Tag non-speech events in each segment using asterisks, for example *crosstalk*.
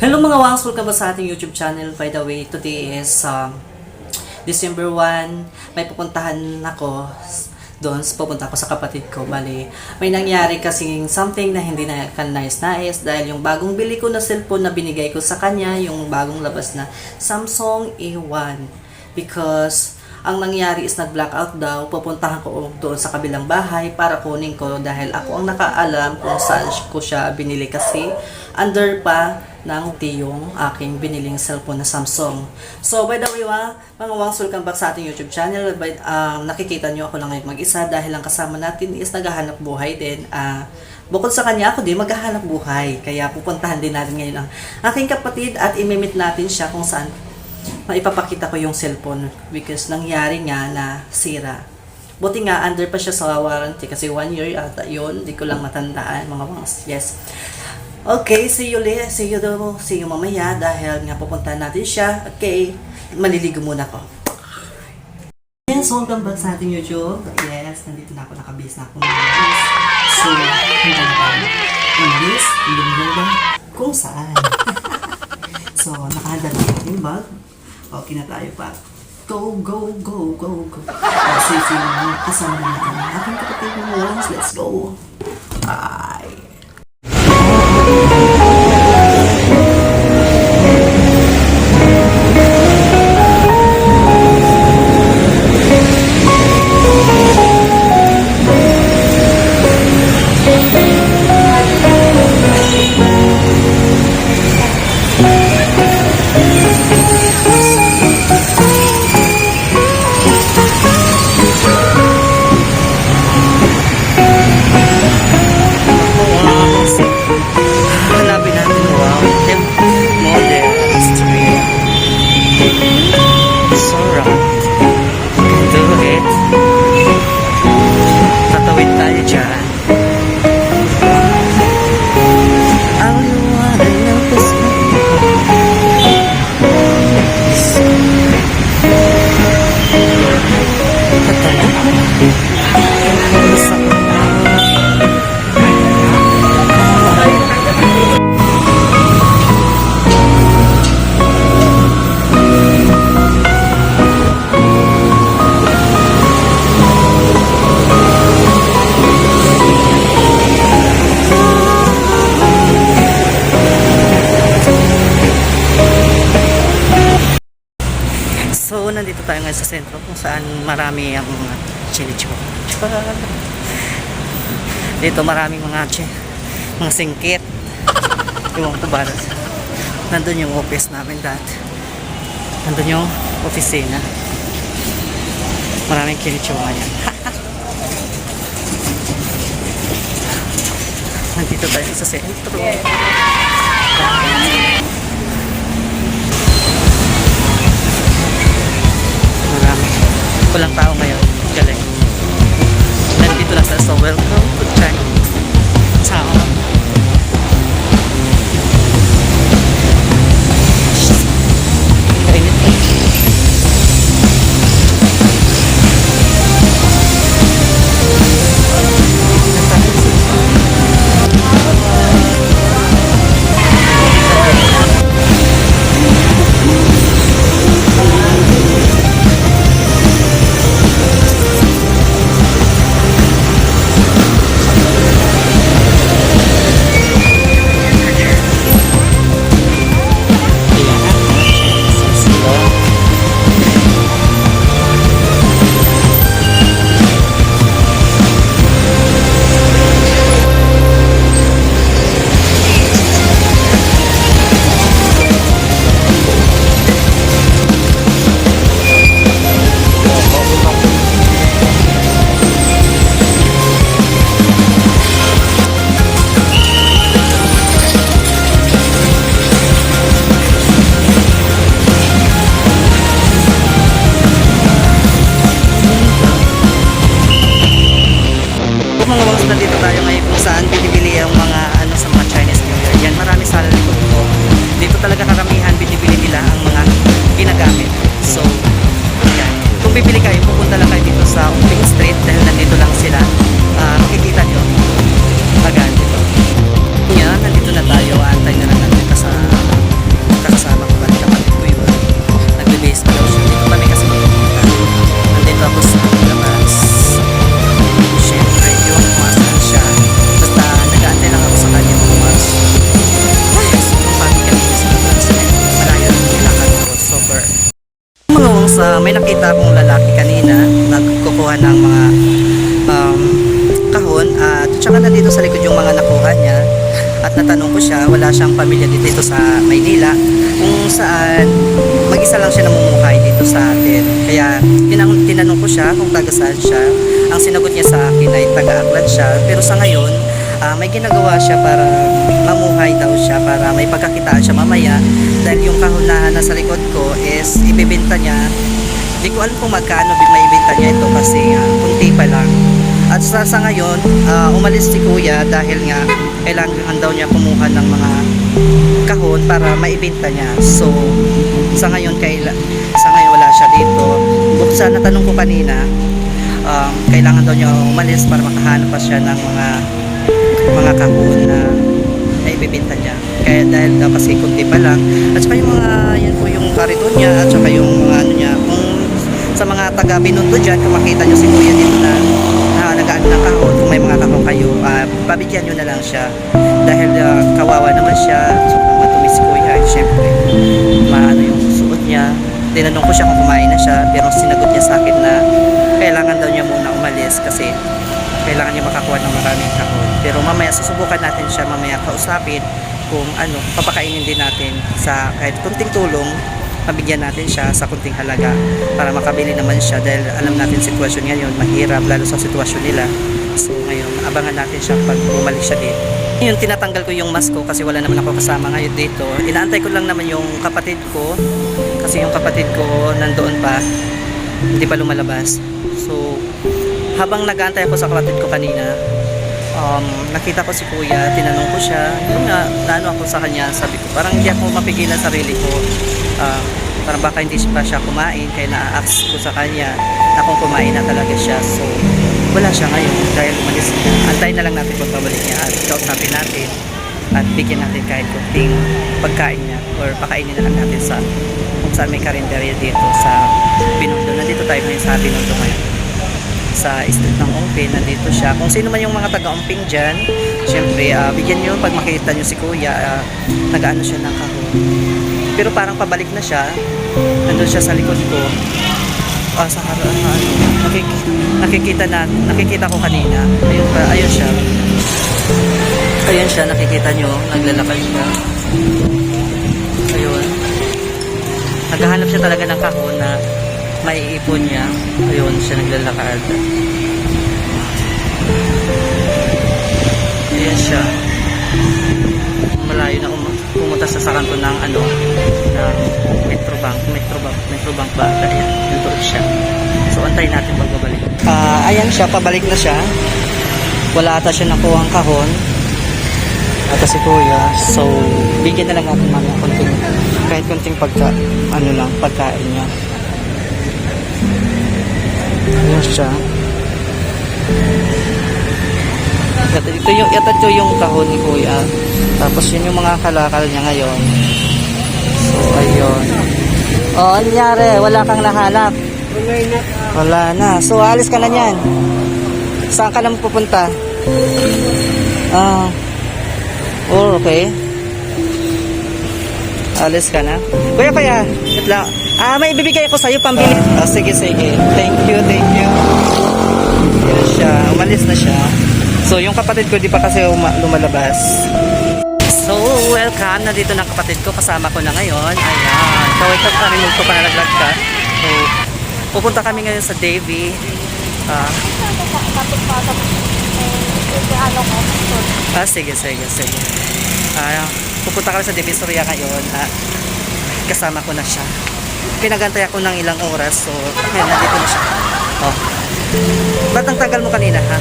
Hello mga wangs, welcome back sa ating YouTube channel. By the way, today is um, December 1. May pupuntahan ako doon. Pupunta ako sa kapatid ko. Bali, may nangyari kasing something na hindi na kan nice nais dahil yung bagong bili ko na cellphone na binigay ko sa kanya, yung bagong labas na Samsung A1. Because ang nangyari is nag-blackout daw, pupuntahan ko doon sa kabilang bahay para kunin ko dahil ako ang nakaalam kung saan ko siya binili kasi under pa ng yung aking biniling cellphone na Samsung. So, by the way, wa, mga wangs, welcome back sa ating YouTube channel. By, um, nakikita nyo ako lang ngayon mag-isa dahil ang kasama natin is naghahanap buhay din. Ah, bukod sa kanya, ako din maghahanap buhay. Kaya pupuntahan din natin ngayon ang aking kapatid at imimit natin siya kung saan maipapakita ko yung cellphone because nangyari nga na sira. Buti nga, under pa siya sa warranty kasi one year ata yun. Hindi ko lang matandaan mga wangs. Yes. Okay, see you later. See you daw. See you mamaya dahil nga pupuntahan natin siya. Okay, maliligo muna ako. Yes, welcome back sa ating YouTube. Yes, nandito na ako nakabis na ako ng umalis. So, hindi na tayo. Umalis, lumulong kung saan. *laughs* so, nakahanda na yung bag. Okay na tayo pa. Go, go, go, go, go. Kasi sino na kasama natin. Aking kapatid mo once. Let's go. Bye. Tayo ngayon sa sentro kung saan marami ang mga chinicho. Dito maraming mga chi, mga singkit. Yung ba Nandun yung office namin dati. Nandun yung opisina. Maraming kinicho ngayon. *laughs* Nandito tayo sa sentro. Marami. Walang tao ngayon. Galing. Nandito lang sa welcome may nakita akong lalaki kanina nagkukuha ng mga um, kahon at tsaka nandito sa likod yung mga nakuha niya. At natanong ko siya wala siyang pamilya dito, dito sa Maynila. Kung saan mag-isa lang siya namumuhay dito sa atin. Kaya tinanong, tinanong ko siya kung taga saan siya. Ang sinagot niya sa akin ay taga Aklan siya. Pero sa ngayon uh, may ginagawa siya para mamuhay daw siya para may pagkakitaan siya mamaya. Dahil yung kahunahan na sa likod ko is ibibenta niya Di ko alam kung magkano may ibenta niya ito kasi ah, kunti pa lang. At sa, sa ngayon, ah, umalis si kuya dahil nga kailangan daw niya kumuha ng mga kahon para maibenta niya. So, sa ngayon, kaila, sa ngayon wala siya dito. Bukod sa natanong ko kanina, um, kailangan daw niya umalis para makahanap pa siya ng mga mga kahon na na niya. Kaya dahil daw kasi kunti pa lang. At saka yung mga, yan po yung kariton niya, at taga Binondo dyan, kung makita nyo si Kuya dito na uh, nagaan ng kahon, kung may mga kahon kayo, ah, pabigyan nyo na lang siya. Dahil ah, kawawa naman siya, so matumis si Kuya, eh, syempre, maano yung suot niya. Tinanong ko siya kung kumain na siya, pero sinagot niya sa akin na kailangan daw niya muna umalis kasi kailangan niya makakuha ng maraming kahon. Pero mamaya susubukan natin siya mamaya kausapin kung ano, papakainin din natin sa kahit kunting tulong, mabigyan natin siya sa kunting halaga para makabili naman siya dahil alam natin sitwasyon ngayon, mahirap lalo sa sitwasyon nila. So ngayon, abangan natin siya pag bumalik siya dito. Ngayon, tinatanggal ko yung mask ko kasi wala naman ako kasama ngayon dito. Inaantay ko lang naman yung kapatid ko kasi yung kapatid ko nandoon pa, hindi pa lumalabas. So, habang nag-aantay ako sa kapatid ko kanina, um, nakita ko si kuya, tinanong ko siya, yun nga, naano ako sa kanya, sabi ko, parang hindi ako mapigilan sarili ko. Ah, parang baka hindi pa siya kumain, kaya na-ask ko sa kanya na kung kumain na talaga siya. So, wala siya ngayon dahil umalis niya. Antayin na lang natin kung pabalik niya at kausapin natin at bigyan natin kahit kunting pagkain niya or pakainin na lang natin sa kung saan may karinderya dito sa Binondo. Nandito tayo ngayon sa Binondo ngayon sa street ng Ongpin, nandito siya. Kung sino man yung mga taga-Ongpin dyan, syempre, ah, bigyan nyo, pag makita nyo si Kuya, ah, nag-ano siya ng kahon. Pero parang pabalik na siya, nandun siya sa likod ko. Ah, sa harap, ano, nakik- nakikita na, nakikita ko kanina. Ayun pa, ayun siya. Ayun siya, nakikita nyo, naglalakad siya. Ayun. Naghahanap siya talaga ng kahon na maiipon niya. Ayun, siya naglalakad. Ayan siya. Malayo na um pumunta sa sakanto ng ano, ng Metrobank. Metrobank, Metrobank ba? Ayan, nandun siya. So, antayin natin pagbabalik. Ah, ayan siya, pabalik na siya. Wala ata siya nakuha ang kahon. Ata si Kuya. So, bigyan na lang natin mga konting, kahit konting pagka, ano lang, pagkain niya. Ayan siya. Ito, ito yung, ito, ito yung kahon ni Kuya. Tapos yun yung mga kalakal niya ngayon. So, ayun. O, oh, nangyari? Wala kang nahanap? Wala na. So, alis ka na niyan. Saan ka naman pupunta? Ah. Oh, okay. Alis ka na. Kuya, kuya. Wait lang. Ah, may ibibigay ako sa'yo pambili. Ah, sige, sige. Thank you, thank you. Yan siya. Umalis na siya. So, yung kapatid ko di pa kasi uma- lumalabas. Welcome. Nandito na kapatid ko. Kasama ko na ngayon. Ayan. So, pa rin ko pa nalaglag ka. So, pupunta kami ngayon sa Davy. Ah, ah, sige, sige, sige. Ah, pupunta kami sa Divisoria ngayon at kasama ko na siya. Pinagantay ako ng ilang oras, so ayun, nandito na siya. Oh. Ba't ang tagal mo kanina, ha?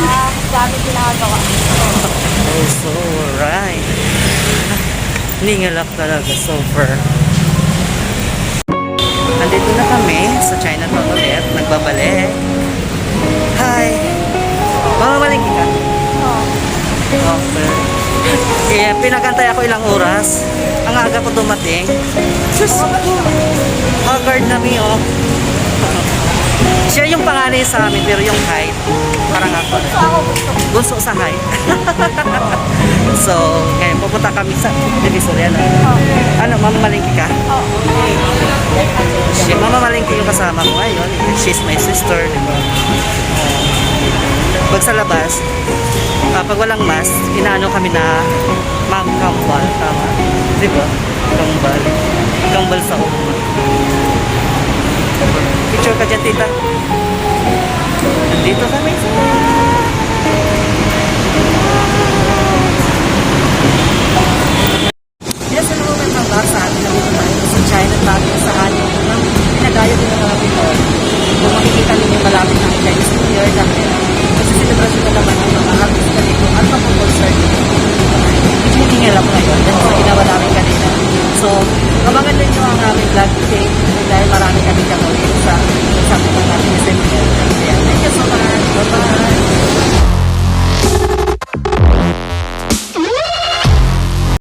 Ah, dami ginagawa. Oh, so right. Ningalak talaga, super. Nandito na kami sa Chinatown ulit, nagbabalik. Hi! Mamamalingki ka? Okay. Eh, pinagantay ako ilang oras. Ang aga ko dumating. Ko. Haggard na mi, oh. Siya yung panganay sa amin, pero yung height, parang ako. Gusto sa height. *laughs* so, ngayon pupunta kami sa Divisoria. Ano, ano mamamalingki ka? Oo. Si Mama Malingki yung kasama ko ngayon. She's my sister, di ba? Pag sa labas, ah, pag walang mask, inaano kami na ma'am kambal, tama? Di ba? Kambal. Kambal sa uma. Picture ka dyan, tita. Nandito kami sa... Yes, hello, welcome back sa ating nandito tayo sa China tayo sa ating ng pinagayo din ng mga Pinoy. Kung makikita ninyo malapit ang Chinese New Year dahil kasi celebration na naman ang mga artista dito at mga concert dito. Medyo hingil ako ngayon dahil. So, abangan ninyo ang aming vlog today